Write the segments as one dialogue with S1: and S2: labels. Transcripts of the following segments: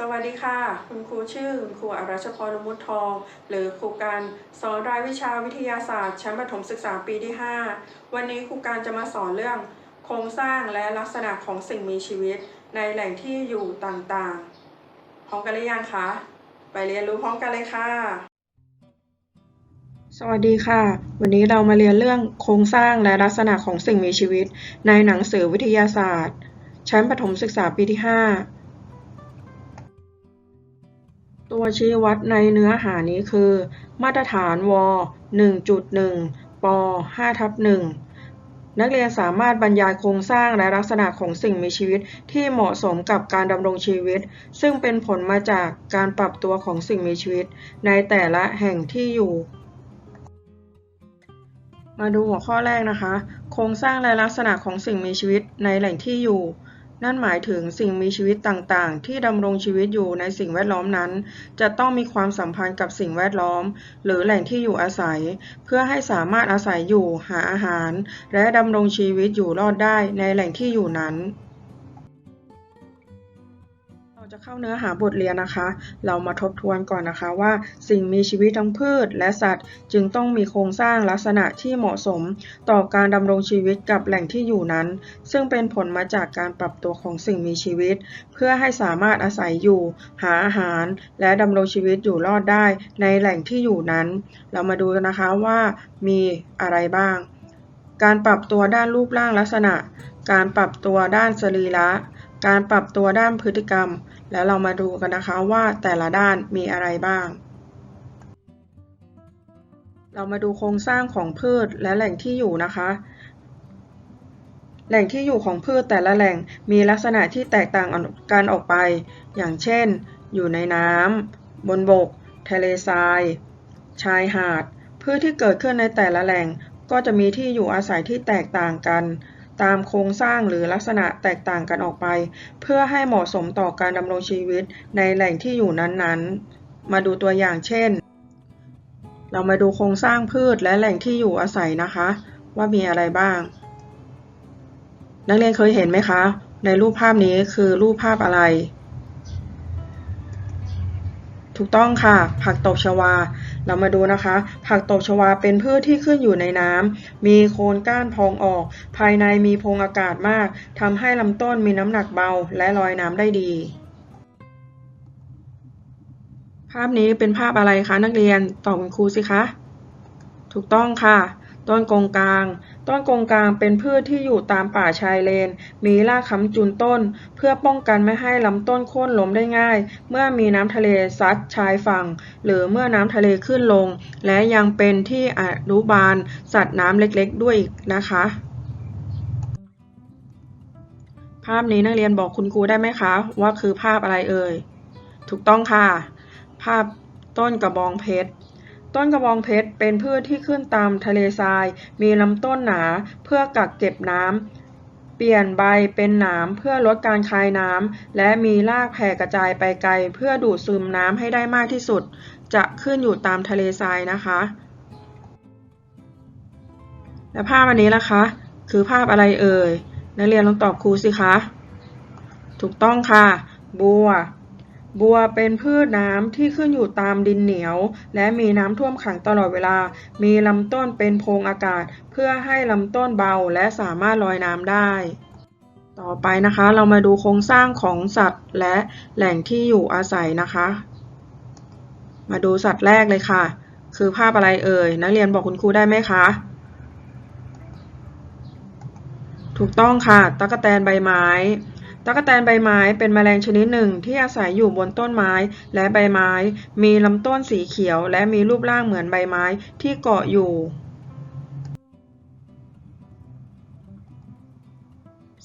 S1: สวัสดีค่ะ คุณครูชื่อคุณครูอรัชพรมุตทอง หรือครูการสอนรายวิชาวิทยาศาสตร์ชั้นประถมศึกษาปีที่ 5 วันนี้ครูการจะมาสอนเรื่องโครงสร้างและลักษณะของสิ่งมีชีวิต ในแหล่งที่อยู่ต่างๆพร้อมกันหรือยังคะไปเรียนรู้พร้อมกันเลยค่ะ สวัสดีค่ะ วันนี้เรามาเรียนเรื่องโครงสร้างและลักษณะของสิ่งมีชีวิต ในหนังสือวิทยาศาสตร์ ชั้นประถมศึกษาปีที่ 5 ตัวชี้วัดในเนื้อหานี้คือ มาตรฐานว 1.1 ป 5ทับ1นักเรียนสามารถบรรยายโครงสร้างและลักษณะของสิ่งมีชีวิตที่เหมาะสมกับการดำรงชีวิต ซึ่งเป็นผลมาจากการปรับตัวของสิ่งมีชีวิต ในแต่ละแห่งที่อยู่ มาดูหัวข้อแรกนะคะ โครงสร้างและลักษณะของสิ่งมีชีวิตในแหล่งที่อยู่ นั่นหมายถึงสิ่งมีชีวิตต่างๆ ที่ดำรงชีวิตอยู่ในสิ่งแวดล้อมนั้น จะต้องมีความสัมพันธ์กับสิ่งแวดล้อม หรือแหล่งที่อยู่อาศัย เพื่อให้สามารถอาศัยอยู่หาอาหาร และดำรงชีวิตอยู่รอดได้ในแหล่งที่อยู่นั้น จะเข้าเนื้อหาบทเรียนนะคะ เรามาทบทวนก่อนนะคะว่า สิ่งมีชีวิตทั้งพืชและสัตว์ จึงต้องมีโครงสร้างลักษณะที่เหมาะสม ต่อการดำรงชีวิตกับแหล่งที่อยู่นั้น ซึ่งเป็นผลมาจากการปรับตัวของสิ่งมีชีวิต เพื่อให้สามารถอาศัยอยู่ หาอาหาร และดำรงชีวิตอยู่รอดได้ในแหล่งที่อยู่นั้น เรามาดูนะคะว่ามีอะไรบ้าง การปรับตัวด้านรูปร่างลักษณะ การปรับตัวด้านสรีระการปรับตัวด้านพฤติกรรม แล้วเรามาดูกันนะคะว่าแต่ละด้านมีอะไรบ้าง เรามาดูโครงสร้างของพืชและแหล่งที่อยู่นะคะ แหล่งที่อยู่ของพืชแต่ละแหล่งมีลักษณะที่แตกต่างกันออกไป อย่างเช่น อยู่ในน้ำบนบก ทะเลทราย ชายหาด พืชที่เกิดขึ้นในแต่ละแหล่งก็จะมีที่อยู่อาศัยที่แตกต่างกัน ตามโครงสร้างหรือลักษณะแตกต่างกันออกไป เพื่อให้เหมาะสมต่อการดำรงชีวิตในแหล่งที่อยู่นั้นๆ มาดูตัวอย่างเช่น เรามาดูโครงสร้างพืชและแหล่งที่อยู่อาศัยนะคะ ว่ามีอะไรบ้าง นักเรียนเคยเห็นไหมคะ ในรูปภาพนี้คือรูปภาพอะไร ถูกต้องค่ะ ผักตบชวา เรามาดูนะคะ ผักตบชวาเป็นพืชที่ขึ้นอยู่ในน้ำมีโคนก้านพองออก ภายในมีโพรงอากาศมากทำให้ลำต้นมีน้ำหนักเบาและลอยน้ำได้ดี ภาพนี้เป็นภาพอะไรคะนักเรียน ตอบคุณครูสิคะ ถูกต้องค่ะ ต้นกงกลาง ต้นกงกลางเป็นพืชที่อยู่ตามป่าชายเลน มีรากค้ำจุนต้น เพื่อป้องกันไม่ให้ลำต้นโค่นล้มได้ง่าย เมื่อมีน้ำทะเลซัดชายฝั่ง หรือเมื่อน้ำทะเลขึ้นลง และยังเป็นที่อนุบาล สัตว์น้ำเล็กๆ ด้วยอีกนะคะ ภาพนี้นักเรียนบอกคุณครูได้ไหมคะ ว่าคือภาพอะไรเอ่ย ถูกต้องค่ะ ภาพต้นกระบองเพชร ต้นกระบองเพชรเป็นพืชที่ขึ้นตามทะเลทราย มีลำต้นหนาเพื่อกักเก็บน้ำ เปลี่ยนใบเป็นหนามเพื่อลดการคายน้ำ และมีรากแผ่กระจายไปไกล เพื่อดูดซึมน้ำให้ได้มากที่สุด จะขึ้นอยู่ตามทะเลทรายนะคะ และภาพอันนี้ล่ะคะ คือภาพอะไรเอ่ย นักเรียนลองตอบครูสิคะ ถูกต้องค่ะ บัว บัวเป็นพืชน้ำที่ขึ้นอยู่ตามดินเหนียว และมีน้ำท่วมขังตลอดเวลา มีลำต้นเป็นโพรงอากาศ เพื่อให้ลำต้นเบาและสามารถลอยน้ำได้ ต่อไปนะคะเรามาดูโครงสร้างของสัตว์และแหล่งที่อยู่อาศัยนะคะ มาดูสัตว์แรกเลยค่ะ คือภาพอะไรเอ่ย นักเรียนบอกคุณครูได้ไหมคะถูกต้องค่ะตั๊กแตนใบไม้ ตะกแตนใบไม้เป็นแมลงชนิดหนึ่งที่อาศัยอยู่บนต้นไม้และใบไม้ มีลำต้นสีเขียวและมีรูปร่างเหมือนใบไม้ที่เกาะอยู่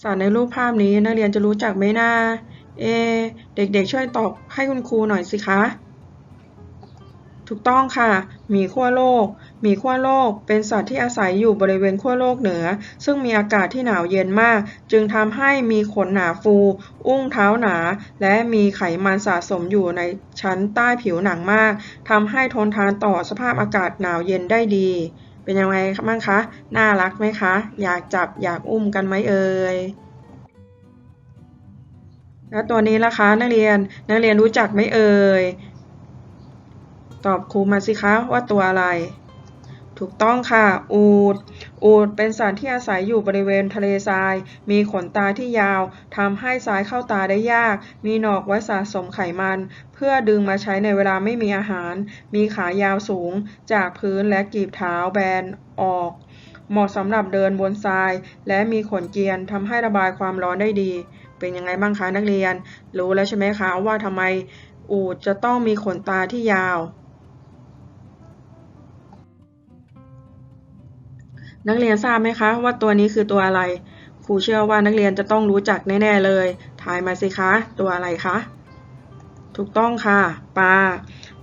S1: สัตว์ในรูปภาพนี้นักเรียนจะรู้จักไหมนะเอ เด็กๆช่วยตอบให้คุณครูหน่อยสิคะ ถูกต้องค่ะหมีขั้วโลกหมีขั้วโลก เป็นสัตว์ที่อาศัยอยู่บริเวณขั้วโลกเหนือ ซึ่งมีอากาศที่หนาวเย็นมาก จึงทำให้มีขนหนาฟู อุ้งเท้าหนา และมีไขมันสะสมอยู่ในชั้นใต้ผิวหนังมากทำให้ทนทานต่อสภาพอากาศหนาวเย็นได้ดี เป็นยังไงบ้างคะ น่ารักไหมคะ อยากจับอยากอุ้มกันไหมเอ่ยแล้วตัวนี้ล่ะคะนักเรียนนักเรียนรู้จักไหมเอ่ย ตอบครูมาสิคะว่าตัวอะไร ถูกต้องค่ะ อูฐอูฐเป็นสัตว์ที่อาศัยอยู่บริเวณทะเลทราย มีขนตาที่ยาวทำให้สายเข้าตาได้ยาก มีหนอกไว้สะสมไขมัน เพื่อดึงมาใช้ในเวลาไม่มีอาหาร มีขายาวสูง จากพื้นและกีบเท้าแบนออก เหมาะสำหรับเดินบนทราย และมีขนเกียนทำให้ระบายความร้อนได้ดี เป็นยังไงบ้างคะนักเรียน รู้แล้วใช่ไหมคะว่าทำไมอูฐจะต้องมีขนตาที่ยาว นักเรียนทราบไหมคะ ว่าตัวนี้คือตัวอะไร ครูเชื่อว่านักเรียนจะต้องรู้จักแน่ๆเลย ทายมาสิคะ ตัวอะไรคะ ถูกต้องค่ะ ปลา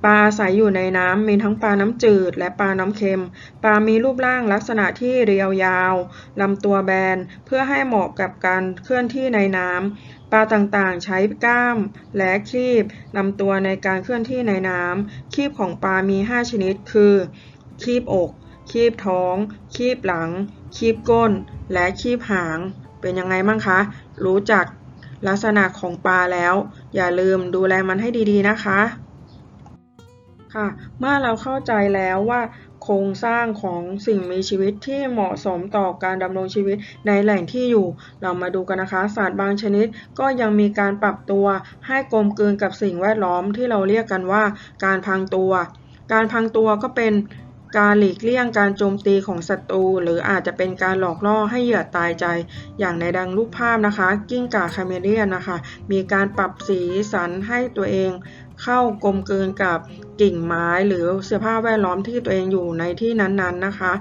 S1: ปลาอาศัยอยู่ในน้ำมีทั้งปลาน้ำจืด และปลาน้ำเค็ม ปลามีรูปร่างลักษณะที่เรียวยาวลำตัวแบน เพื่อให้เหมาะกับการเคลื่อนที่ในน้ำปลาต่างๆ ใช้กล้ามและครีบลำตัวในการเคลื่อนที่ในน้ำครีบของปลามี 5 ชนิด คือครีบอก คีบท้อง คีบหลัง คีบก้น และคีบหาง เป็นยังไงบ้างคะ รู้จักลักษณะของปลาแล้ว อย่าลืมดูแลมันให้ดีๆนะคะค่ะเมื่อเราเข้าใจแล้วว่าโครงสร้างของสิ่งมีชีวิตที่เหมาะสมต่อการดำรงชีวิตในแหล่งที่อยู่ เรามาดูกันนะคะสัตว์บางชนิดก็ยังมีการปรับตัวให้กลมกลืนกับสิ่งแวดล้อมที่เราเรียกกันว่า การพังตัว การพังตัวก็เป็น การหลีกเลี่ยงการโจมตีของศัตรูหรืออาจจะเป็นการหลอกล่อให้เหยื่อตายใจ อย่างในดังรูปภาพนะคะ กิ้งก่าคาเมเลียนนะคะ มีการปรับสีสันให้ตัวเองเข้ากลมกลืนกับกิ่งไม้หรือเสื้อผ้าแวดล้อมที่ตัวเองอยู่ในที่นั้นๆนะคะ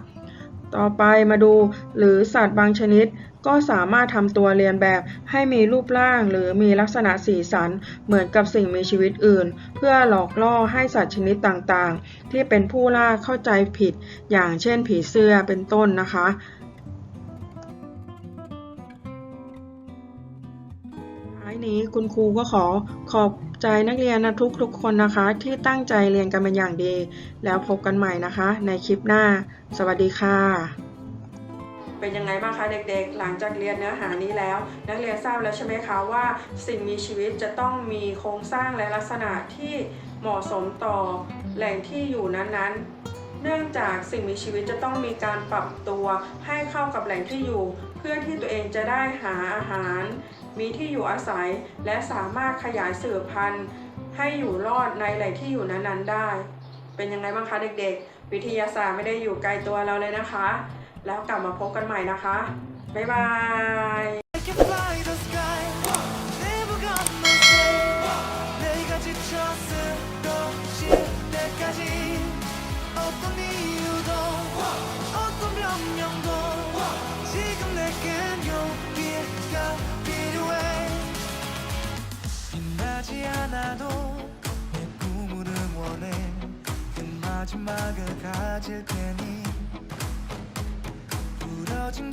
S1: ต่อไปมาดูหรือสัตว์บางชนิด ก็สามารถทำตัวเรียนแบบให้มีรูปร่างหรือมีลักษณะสีสันเหมือนกับสิ่งมีชีวิตอื่น เพื่อหลอกล่อให้สัตว์ชนิดต่างๆ ที่เป็นผู้ล่าเข้าใจผิด อย่างเช่นผีเสื้อเป็นต้นนะคะท้ายนี้คุณครูก็ขอขอบใจนักเรียนนะทุกทุกๆคนนะคะ ที่ตั้งใจเรียนกันเป็นอย่างดี แล้วพบกันใหม่นะคะ ในคลิปหน้า สวัสดีค่ะ เป็นยังไงบ้างคะเด็กๆ หลังจากเรียนเนื้อหานี้แล้ว นักเรียนทราบแล้วใช่ไหมคะว่า สิ่งมีชีวิตจะต้องมีโครงสร้างและลักษณะที่เหมาะสมต่อแหล่งที่อยู่นั้นๆ เนื่องจากสิ่งมีชีวิตจะต้องมีการปรับตัวให้เข้ากับแหล่งที่อยู่ เพื่อที่ตัวเองจะได้หาอาหาร มีที่อยู่อาศัย และสามารถขยายสืบพันธุ์ ให้อยู่รอดในแหล่งที่อยู่นั้นๆได้ เป็นยังไงบ้างคะเด็กๆ วิทยาศาสตร์ไม่ได้อยู่ไกลตัวเราเลยนะคะ แล้วกลับมาพบกันใหม่นะคะ บ๊ายบาย
S2: I can fly the sky Never gonna say 내가 지쳐 쓰러질 때까지 어떤 이유도 어떤 변명도 지금 내겐 용기가 필요해 빛나지 않아도 내 꿈을 응원해 그 마지막을 가질 테니